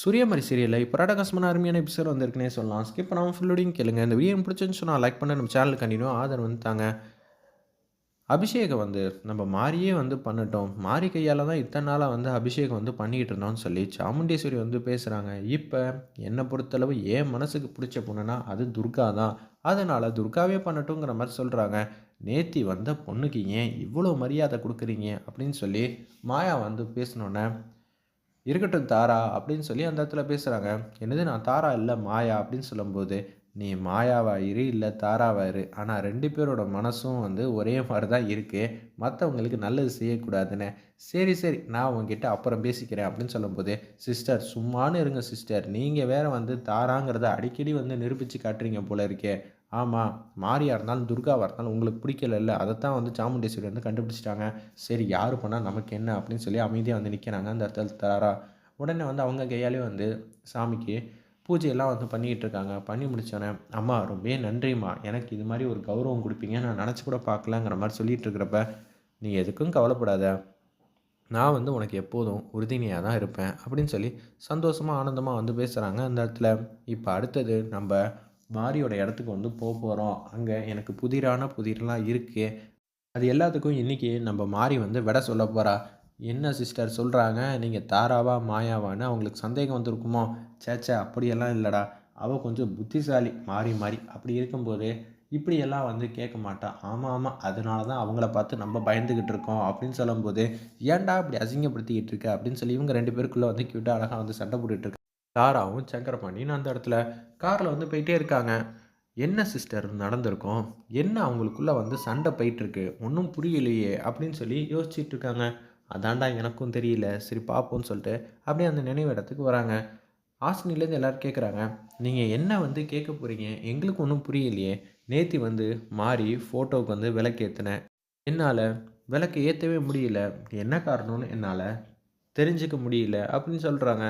சூரியமரி சீரியலில் இப்போ ராடகாசமான அருமையான எபிசோட் வந்திருக்குனே சொல்லலாம். ஸ்கிப் பண்ணாமல் ஃபுல்லோடையும் கேளுங்க. இந்த வீடியோ பிடிச்சுன்னு சொன்னால் லைக் பண்ண. நம்ம சேனல் கண்டினியூ ஆதரவு வந்து தாங்க அபிஷேகம் வந்து நம்ம மாரியே வந்து பண்ணட்டும். மாரி கையால் தான் இத்தனை நாளாக வந்து அபிஷேகம் வந்து பண்ணிக்கிட்டு இருந்தோம்னு சொல்லி சாமுண்டேஸ்வரி வந்து பேசுகிறாங்க இப்போ என்னை பொறுத்தளவு என் மனசுக்கு பிடிச்ச பொண்ணுனா அது துர்கா தான். அதனால் துர்காவே பண்ணட்டுங்கிற மாதிரி சொல்கிறாங்க நேத்தி வந்த பொண்ணுக்கு ஏன் இவ்வளோ மரியாதை கொடுக்குறீங்க? அப்படின்னு சொல்லி மாயா வந்து பேசினோன்னே இருக்கட்டும் தாரா அப்படின்னு சொல்லி அந்த இடத்துல பேசுகிறாங்க என்னது நான் தாரா இல்லை மாயா அப்படின்னு சொல்லும்போது நீ மாயாவா இரு இல்லை தாராவா இரு. ஆனால் ரெண்டு பேரோட மனசும் வந்து ஒரே மாதிரி தான் இருக்குது மற்றவங்களுக்கு நல்லது செய்யக்கூடாதுன்னு. சரி சரி நான் உங்ககிட்ட அப்புறம் பேசிக்கிறேன் அப்படின்னு சொல்லும்போது சிஸ்டர் சும்மானு இருங்க சிஸ்டர். நீங்கள் வேறு வந்து தாராங்கிறத அடிக்கடி வந்து நிரூபித்து காட்டுறீங்க போல இருக்கே. ஆமாம் மாரியாக இருந்தாலும் துர்காவாக இருந்தாலும் உங்களுக்கு பிடிக்கல அதைத்தான் வந்து சாமுண்டேஸ்வரி வந்து கண்டுபிடிச்சிட்டாங்க. சரி யார் பண்ணால் நமக்கு என்ன அப்படின்னு சொல்லி அமைதியாக வந்து நிற்கிறாங்க அந்த இடத்துல தாரா உடனே வந்து அவங்க கையாலே வந்து சாமிக்கு பூஜையெல்லாம் வந்து பண்ணிக்கிட்டு இருக்காங்க. பண்ணி முடித்தோடனே அம்மா ரொம்ப நன்றிம்மா. எனக்கு இது மாதிரி ஒரு கௌரவம் கொடுப்பீங்க நான் நினச்சி கூட பார்க்கலங்கிற மாதிரி சொல்லிகிட்டு இருக்கிறப்ப நீ எதுக்கும் கவலைப்படாத. நான் வந்து உனக்கு எப்போதும் உறுதுணையாக தான் இருப்பேன். அப்படின்னு சொல்லி சந்தோஷமாக ஆனந்தமாக வந்து பேசுகிறாங்க அந்த இடத்துல. இப்போ அடுத்தது நம்ம மாரியோட இடத்துக்கு வந்து போக போகிறோம் அங்கே எனக்கு புதிரான புதிரெலாம் இருக்குது அது எல்லாத்துக்கும் இன்றைக்கி நம்ம மாறி வந்து விட சொல்ல போகிறா என்ன சிஸ்டர் சொல்கிறாங்க நீங்கள் தாராவா மாயாவான்னு அவங்களுக்கு சந்தேகம் வந்திருக்குமோ? சேச்சே அப்படியெல்லாம் இல்லைடா. அவள் கொஞ்சம் புத்திசாலி மாறி மாறி. அப்படி இருக்கும்போது இப்படியெல்லாம் வந்து கேட்க மாட்டான் ஆமாம் ஆமாம் அதனால தான் அவங்கள பார்த்து நம்ம பயந்துக்கிட்டு இருக்கோம் அப்படின்னு சொல்லும்போது ஏன்டா இப்படி அசிங்கப்படுத்திக்கிட்டு இருக்க? அப்படின்னு சொல்லி இவங்க ரெண்டு பேருக்குள்ளே வந்து க்யூட்டாக அழகாக வந்து சண்டை போட்டுட்டு தாராவும் சங்கரபாண்டியும் அந்த இடத்துல காரில் வந்து போயிட்டே இருக்காங்க. என்ன சிஸ்டர் நடந்திருக்கும்? என்ன அவங்களுக்குள்ளே வந்து சண்டை போயிட்டுருக்கு? ஒன்றும் புரியலையே அப்படின்னு சொல்லி யோசிச்சுட்டு இருக்காங்க. அதாண்டா எனக்கும் தெரியல. சரி பார்ப்போம்னு சொல்லிட்டு அப்படியே அந்த நினைவு இடத்துக்கு வராங்க. ஆசினிலேருந்து எல்லோரும் கேட்குறாங்க நீங்கள் என்ன வந்து கேட்க போகிறீங்க எங்களுக்கு ஒன்றும் புரியலையே. நேத்தி வந்து மாறி ஃபோட்டோவுக்கு வந்து விளக்கு ஏற்றினேன் என்னால் விளக்கு ஏற்றவே முடியல. என்ன காரணம்னு என்னால் தெரிஞ்சுக்க முடியல அப்படின்னு சொல்கிறாங்க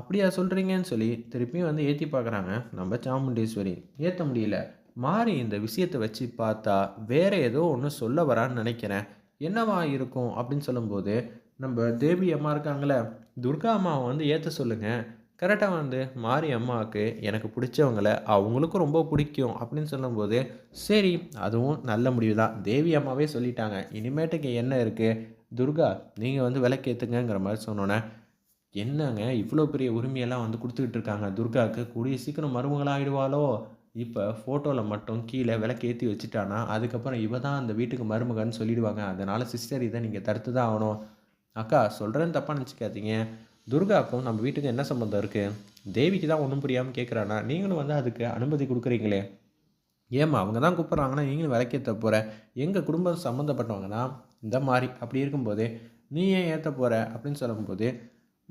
அப்படியா சொல்கிறீங்கன்னு சொல்லி திருப்பியும் வந்து ஏற்றி பார்க்குறாங்க. நம்ம சாமுண்டீஸ்வரி ஏற்ற முடியல. மாறி இந்த விஷயத்தை வச்சு பார்த்தா வேறு ஏதோ ஒன்று சொல்ல வரான்னு நினைக்கிறேன். என்னவா இருக்கும் அப்படின்னு சொல்லும்போது நம்ம தேவி அம்மா இருக்காங்களே துர்கா அம்மாவை வந்து ஏற்ற சொல்லுங்கள் கரெக்டாக வந்து மாரி அம்மாவுக்கு எனக்கு பிடிச்சவங்கள அவங்களுக்கும் ரொம்ப பிடிக்கும் அப்படின்னு சொல்லும்போது சரி அதுவும் நல்ல முடிவு தான். தேவி அம்மாவே சொல்லிட்டாங்க. இனிமேட்டுக்கு என்ன இருக்குது துர்கா நீங்கள் வந்து விளக்கேற்றுங்கிற மாதிரி சொன்னோன்னே என்னங்க இவ்வளோ பெரிய உரிமையெல்லாம் வந்து கொடுத்துக்கிட்டு இருக்காங்க? துர்காவுக்கு கூடிய சீக்கிரம் மருமகளாகிடுவாளோ இப்போ ஃபோட்டோவில் மட்டும் கீழே விளக்கு ஏற்றி வச்சுட்டானா? அதுக்கப்புறம் இவ தான் அந்த வீட்டுக்கு மருமகன்னு சொல்லிடுவாங்க. அதனால் சிஸ்டர் இதை நீங்கள் தடுத்து தான் ஆகணும். அக்கா சொல்கிறேன்னு தப்பாக நினச்சிக்காதீங்க. துர்காவுக்கும் நம்ம வீட்டுக்கு என்ன சம்மந்தம் இருக்குது தேவிக்கு தான் ஒன்றும் புரியாமல் கேட்குறானா நீங்களும் வந்து அதுக்கு அனுமதி கொடுக்குறீங்களே? ஏம்மா அவங்க தான் கூப்பிட்றாங்கன்னா நீங்களும் விளக்கேற்ற போகிற எங்கள் குடும்பம் சம்மந்தப்பட்டவங்க தான் இந்த மாதிரி அப்படி இருக்கும்போது நீ ஏன் ஏற்ற போகிற அப்படின்னு சொல்லும்போது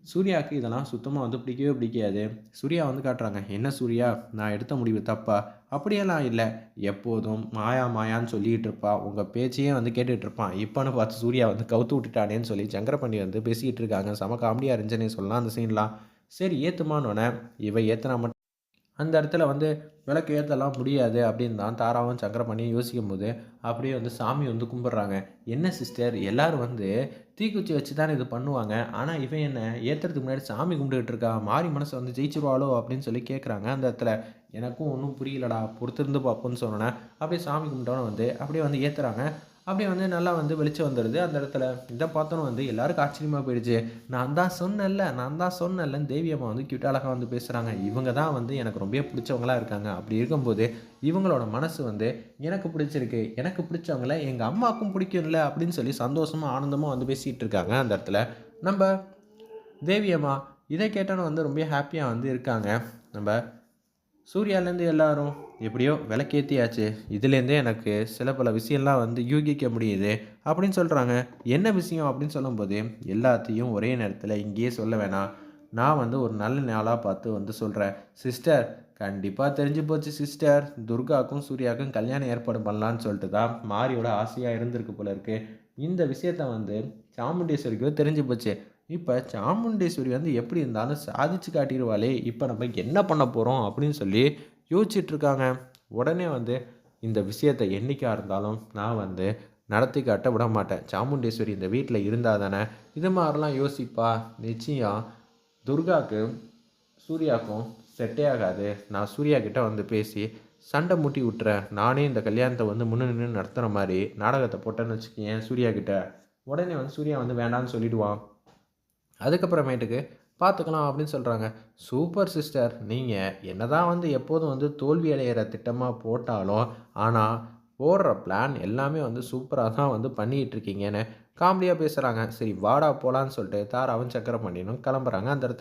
சூர்யாவுக்கு இதெல்லாம் சுத்தமாக வந்து பிடிக்கவே பிடிக்காது. சூர்யா வந்து காட்டுறாங்க என்ன சூர்யா? நான் எடுத்த முடிவு தப்பா? அப்படியெல்லாம் இல்லை. எப்போதும் மாயா மாயான்னு சொல்லிகிட்டு இருப்பா. உங்கள் பேச்சையே வந்து கேட்டுகிட்டு இருப்பான். இப்போன்னு பார்த்து சூர்யா வந்து கவுத்து விட்டுட்டானேன்னு சொல்லி சங்கரபாண்டி வந்து பேசிக்கிட்டு இருக்காங்க. செம காமெடியாக இருந்துச்சுன்னே சொல்லலாம் அந்த சீன்லாம் சரி ஏற்றுமானோடனே இவ ஏற்றுனா மட்டும் அந்த இடத்துல வந்து விளக்கு ஏற்றலாம் முடியாது அப்படின்னு தான் தாராவும் சங்கரமணியும் யோசிக்கும் போது அப்படியே வந்து சாமி வந்து கும்பிட்றாங்க. என்ன சிஸ்டர் எல்லோரும் வந்து தீக்குச்சி வச்சு தான் இது பண்ணுவாங்க. ஆனால் இவன் என்ன ஏற்றுறதுக்கு முன்னாடி சாமி கும்பிட்டுக்கிட்டு இருக்கா? மாறி மனசை வந்து ஜெயிச்சிருவாளோ அப்படின்னு சொல்லி கேட்குறாங்க அந்த இடத்துல எனக்கும் ஒன்றும் புரியலடா பொறுத்திருந்து பார்ப்போன்னு சொன்னோன்னே அப்படியே சாமி கும்பிட்டோன்னே வந்து அப்படியே வந்து ஏற்றுறாங்க அப்படியே வந்து நல்லா வந்து வெளிச்சம் வந்துடுது அந்த இடத்துல இதை பார்த்தோன்னு வந்து எல்லாருக்கும் ஆச்சரியமாக போயிடுச்சு. நான் தான் சொன்னேன்ல நான் தான் சொன்னேன்லன்னு தேவி அம்மா வந்து கியூட் அழகாக வந்து பேசுகிறாங்க இவங்க தான் வந்து எனக்கு ரொம்ப பிடிச்சவங்களாக இருக்காங்க. அப்படி இருக்கும்போது இவங்களோட மனசு வந்து எனக்கு பிடிச்சிருக்கு எனக்கு பிடிச்சவங்கள எங்கள் அம்மாவுக்கும் பிடிக்கும்ல அப்படின்னு சொல்லி சந்தோஷமாக ஆனந்தமாக வந்து பேசிகிட்டு இருக்காங்க. அந்த இடத்துல நம்ம தேவி அம்மா இதை கேட்டோன்னு வந்து ரொம்ப ஹாப்பியாக வந்து இருக்காங்க. நம்ம சூர்யாலேருந்து எல்லாரும் எப்படியோ விளக்கேற்றியாச்சு இதுலேருந்தே எனக்கு சில பல விஷயம்லாம் வந்து யூகிக்க முடியுது அப்படின்னு சொல்கிறாங்க என்ன விஷயம் அப்படின்னு சொல்லும்போது எல்லாத்தையும் ஒரே நேரத்தில் இங்கேயே சொல்ல வேணாம். நான் வந்து ஒரு நல்ல நாளாக பார்த்து வந்து சொல்கிறேன் சிஸ்டர் கண்டிப்பாக தெரிஞ்சு போச்சு சிஸ்டர். துர்காக்கும் சூர்யாவுக்கும் கல்யாணம் ஏற்பாடு பண்ணலான்னு சொல்லிட்டு தான் மாரியோட ஆசையாக இருந்திருக்கு போல இருக்குது இந்த விஷயத்த வந்து சாமுண்டீஸ்வரிக்கும் தெரிஞ்சு போச்சு. இப்போ சாமுண்டேஸ்வரி வந்து எப்படி இருந்தாலும் சாதிச்சு காட்டிடுவாளே இப்போ நம்ம என்ன பண்ண போகிறோம் அப்படின்னு சொல்லி யோசிச்சிட்ருக்காங்க உடனே வந்து இந்த விஷயத்தை என்றைக்காக இருந்தாலும் நான் வந்து நடத்தி காட்ட விட மாட்டேன். சாமுண்டேஸ்வரி இந்த வீட்டில் இருந்தால் தானே? இது மாதிரிலாம் யோசிப்பா. நிச்சயம் துர்காவுக்கு சூர்யாவுக்கும் செட்டே ஆகாது. நான் சூர்யா கிட்டே வந்து பேசி சண்டை முட்டி விட்டுறேன். நானே இந்த கல்யாணத்தை வந்து முன்னு நின்று நடத்துகிற மாதிரி நாடகத்தை போட்டேன்னு வச்சுக்கேன் சூர்யா கிட்ட. உடனே வந்து சூர்யா வந்து வேண்டான்னு சொல்லிடுவான். அதுக்கப்புறமேட்டுக்கு பார்த்துக்கலாம் அப்படின்னு சொல்கிறாங்க சூப்பர் சிஸ்டர் நீங்கள் என்ன தான் வந்து எப்போதும் வந்து தோல்வி அடையிற திட்டமாக போட்டாலும் ஆனால் போடுற பிளான் எல்லாமே வந்து சூப்பராக தான் வந்து பண்ணிகிட்டு இருக்கீங்கன்னு காமெடியாக பேசுகிறாங்க சரி வாடா போகலான்னு சொல்லிட்டு தாராவும் சக்கரம் பண்ணினும் கிளம்புறாங்க அந்த இடத்துல.